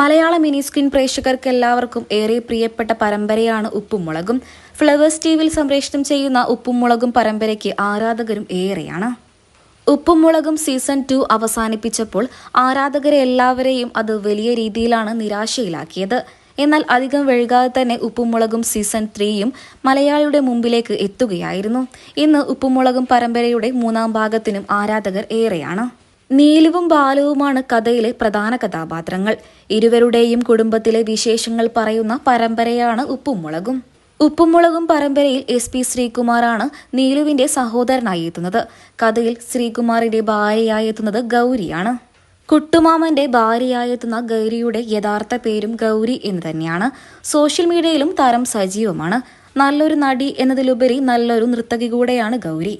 മലയാള mini screen പ്രേക്ഷകർക്ക് എല്ലാവർക്കും ഏറെ പ്രിയപ്പെട്ട പരമ്പരയാണ് ഉപ്പും മുളകും. ഫ്ലവേഴ്സ് ടിവിയിൽ സംപ്രേഷണം ചെയ്യുന്ന ഉപ്പും മുളകും പരമ്പരയ്ക്ക് ആരാധകരും ഏറെയാണ്. ഉപ്പും മുളകും സീസൺ ടു അവസാനിപ്പിച്ചപ്പോൾ ആരാധകരെ എല്ലാവരെയും അത് വലിയ രീതിയിലാണ് നിരാശയിലാക്കിയത്. എന്നാൽ അധികം വൈകാതെ തന്നെ ഉപ്പും മുളകും സീസൺ ത്രീയും മലയാളിയുടെ മുമ്പിലേക്ക് എത്തുകയായിരുന്നു. ഇന്ന് ഉപ്പും മുളകും പരമ്പരയുടെ മൂന്നാം ഭാഗത്തിനും ആരാധകർ ഏറെയാണ്. നീലുവും ബാലുവുമാണ് കഥയിലെ പ്രധാന കഥാപാത്രങ്ങൾ. ഇരുവരുടെയും കുടുംബത്തിലെ വിശേഷങ്ങൾ പറയുന്ന പരമ്പരയാണ് ഉപ്പും മുളകും. ഉപ്പും മുളകും പരമ്പരയിൽ എസ് പി ശ്രീകുമാറാണ് നീലുവിന്റെ സഹോദരനായി എത്തുന്നത്. കഥയിൽ ശ്രീകുമാറിന്റെ ഭാര്യയായി എത്തുന്നത് ഗൗരിയാണ്. കുട്ടുമാമന്റെ ഭാര്യയായെത്തുന്ന ഗൗരിയുടെ യഥാർത്ഥ പേരും ഗൗരി എന്ന് തന്നെയാണ്. സോഷ്യൽ മീഡിയയിലും താരം സജീവമാണ്. നല്ലൊരു നടി എന്നതിലുപരി നല്ലൊരു നർത്തകി കൂടെയാണ് ഗൗരി.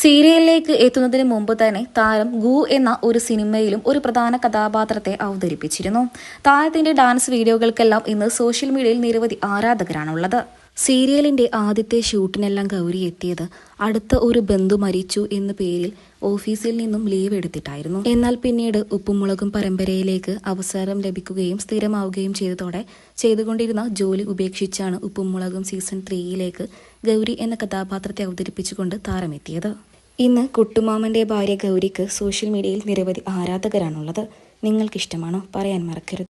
സീരിയലിലേക്ക് എത്തുന്നതിന് മുമ്പ് തന്നെ താരം ഗു എന്ന ഒരു സിനിമയിലും ഒരു പ്രധാന കഥാപാത്രത്തെ അവതരിപ്പിച്ചിരുന്നു. താരത്തിന്റെ ഡാൻസ് വീഡിയോകൾക്കെല്ലാം ഇന്ന് സോഷ്യൽ മീഡിയയിൽ നിരവധി ആരാധകരാണുള്ളത്. സീരിയലിന്റെ ആദ്യത്തെ ഷൂട്ടിനെല്ലാം ഗൗരി എത്തിയത് അടുത്ത ഒരു ബന്ധു മരിച്ചു എന്ന പേരിൽ ഓഫീസിൽ നിന്നും ലീവ് എടുത്തിട്ടായിരുന്നു. എന്നാൽ പിന്നീട് ഉപ്പുമുളകും പരമ്പരയിലേക്ക് അവസരം ലഭിക്കുകയും സ്ഥിരമാവുകയും ചെയ്തതോടെ ചെയ്തുകൊണ്ടിരുന്ന ജോലി ഉപേക്ഷിച്ചാണ് ഉപ്പുമുളകും സീസൺ ത്രീയിലേക്ക് ഗൗരി എന്ന കഥാപാത്രത്തെ അവതരിപ്പിച്ചുകൊണ്ട് താരമെത്തിയത്. ഇന്ന് കുട്ടുമാമന്റെ ഭാര്യ ഗൗരിക്ക് സോഷ്യൽ മീഡിയയിൽ നിരവധി ആരാധകരാണുള്ളത്. നിങ്ങൾക്കിഷ്ടമാണോ? പറയാൻ മറക്കരുത്.